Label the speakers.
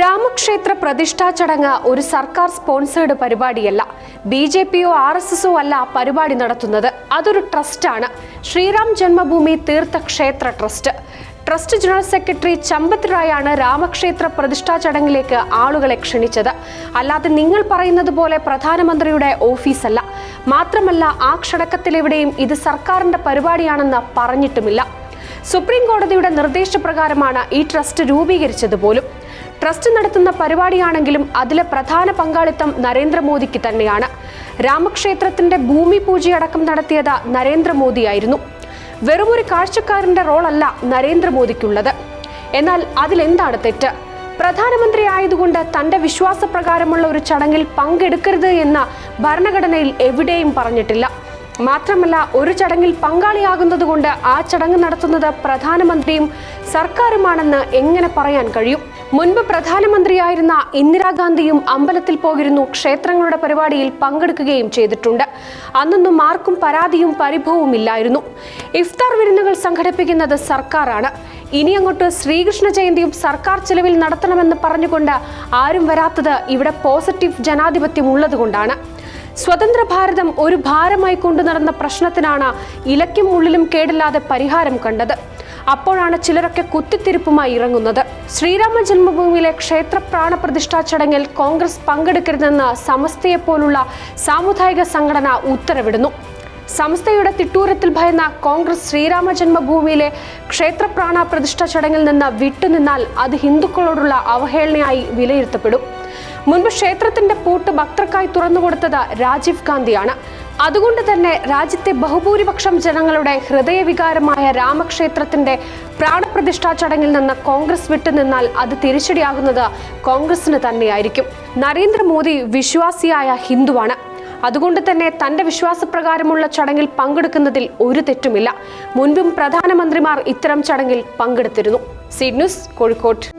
Speaker 1: രാമക്ഷേത്ര പ്രതിഷ്ഠാ ചടങ്ങ് ഒരു സർക്കാർ സ്പോൺസേഡ് പരിപാടിയല്ല. ബി ജെ പിയോ ആർ എസ് എസോ അല്ല പരിപാടി നടത്തുന്നത്. അതൊരു ട്രസ്റ്റാണ്. Shriram Janmabhoomi Teerthkshetra trust. Trust general secretary Champat റായാണ് രാമക്ഷേത്ര പ്രതിഷ്ഠാ ചടങ്ങിലേക്ക് ആളുകളെ ക്ഷണിച്ചത്. അല്ലാതെ നിങ്ങൾ പറയുന്നത് പോലെ പ്രധാനമന്ത്രിയുടെ ഓഫീസല്ല. മാത്രമല്ല ആ ക്ഷണക്കത്തിലെവിടെയും ഇത് സർക്കാരിന്റെ പരിപാടിയാണെന്ന് പറഞ്ഞിട്ടുമില്ല. സുപ്രീം കോടതിയുടെ നിർദ്ദേശപ്രകാരമാണ് ഈ ട്രസ്റ്റ് രൂപീകരിച്ചത് പോലും. ട്രസ്റ്റ് നടത്തുന്ന പരിപാടിയാണെങ്കിലും അതിലെ പ്രധാന പങ്കാളിത്തം നരേന്ദ്രമോദിക്ക് തന്നെയാണ്. രാമക്ഷേത്രത്തിന്റെ ഭൂമി പൂജയടക്കം നടത്തിയത് നരേന്ദ്രമോദിയായിരുന്നു. വെറുമൊരു കാഴ്ചക്കാരന്റെ റോളല്ല നരേന്ദ്രമോദിക്കുള്ളത്. എന്നാൽ അതിലെന്താണ് തെറ്റ്? പ്രധാനമന്ത്രി ആയതുകൊണ്ട് തന്റെ വിശ്വാസപ്രകാരമുള്ള ഒരു ചടങ്ങിൽ പങ്കെടുക്കരുത് എന്ന ഭരണഘടനയിൽ എവിടെയും പറഞ്ഞിട്ടില്ല. മാത്രമല്ല ഒരു ചടങ്ങിൽ പങ്കാളിയാകുന്നതുകൊണ്ട് ആ ചടങ്ങ് നടത്തുന്നത് പ്രധാനമന്ത്രിയും സർക്കാരുമാണെന്ന് എങ്ങനെ പറയാൻ കഴിയും? മുൻപ് പ്രധാനമന്ത്രിയായിരുന്ന ഇന്ദിരാഗാന്ധിയും അമ്പലത്തിൽ പോയിരുന്നു ക്ഷേത്രങ്ങളുടെ പരിപാടിയിൽ പങ്കെടുക്കുകയും ചെയ്തിട്ടുണ്ട്. അന്നൊന്നും ആർക്കും പരാതിയും പരിഭവവും ഇല്ലായിരുന്നു. ഇഫ്താർ വിരുന്നുകൾ സംഘടിപ്പിക്കുന്നത് സർക്കാരാണ്. ഇനി അങ്ങോട്ട് ശ്രീകൃഷ്ണ ജയന്തിയും സർക്കാർ ചെലവിൽ നടത്തണമെന്ന് പറഞ്ഞുകൊണ്ട് ആരും വരാത്തത് ഇവിടെ പോസിറ്റീവ് ജനാധിപത്യം ഉള്ളതുകൊണ്ടാണ് സ്വതന്ത്ര ഭാരതം ഒരു ഭാരമായി കൊണ്ടു നടന്ന പ്രശ്നത്തിനാണ് ഇലയ്ക്കും ഉള്ളിലും കേടില്ലാതെ പരിഹാരം കണ്ടത്. അപ്പോഴാണ് ചിലരൊക്കെ കുത്തിത്തിരിപ്പുമായി ഇറങ്ങുന്നത്. ശ്രീരാമ ജന്മഭൂമിയിലെ ക്ഷേത്ര പ്രാണപ്രതിഷ്ഠാ ചടങ്ങിൽ കോൺഗ്രസ് പങ്കെടുക്കരുതെന്ന് സമസ്തയെപ്പോലുള്ള സാമുദായിക സംഘടന ഉത്തരവിടുന്നു. സംസ്ഥയുടെ തിട്ടൂരത്തിൽ ഭയന്ന കോൺഗ്രസ് ശ്രീരാമ ജന്മഭൂമിയിലെ ക്ഷേത്രപ്രാണ പ്രതിഷ്ഠ ചടങ്ങിൽ നിന്ന് വിട്ടുനിന്നാൽ അത് ഹിന്ദുക്കളോടുള്ള അവഹേളനയായി വിലയിരുത്തപ്പെടും. മുൻപ് ക്ഷേത്രത്തിന്റെ പൂട്ട് ഭക്തർക്കായി തുറന്നുകൊടുത്തത് രാജീവ് ഗാന്ധിയാണ്. അതുകൊണ്ട് തന്നെ രാജ്യത്തെ ബഹുഭൂരിപക്ഷം ജനങ്ങളുടെ ഹൃദയവികാരമായ രാമക്ഷേത്രത്തിന്റെ പ്രാണപ്രതിഷ്ഠാ ചടങ്ങിൽ നിന്ന് കോൺഗ്രസ് വിട്ടുനിന്നാൽ അത് തിരിച്ചടിയാകുന്നത് കോൺഗ്രസിന് തന്നെയായിരിക്കും. നരേന്ദ്രമോദി വിശ്വാസിയായ ഹിന്ദുവാണ്. അതുകൊണ്ട് തന്നെ തന്റെ വിശ്വാസപ്രകാരമുള്ള ചടങ്ങിൽ പങ്കെടുക്കുന്നതിൽ ഒരു തെറ്റുമില്ല. മുൻപും പ്രധാനമന്ത്രിമാർ ഇത്തരം ചടങ്ങിൽ പങ്കെടുത്തിരുന്നു. സിഡ്ന്യൂസ് ന്യൂസ് കോഴിക്കോട്.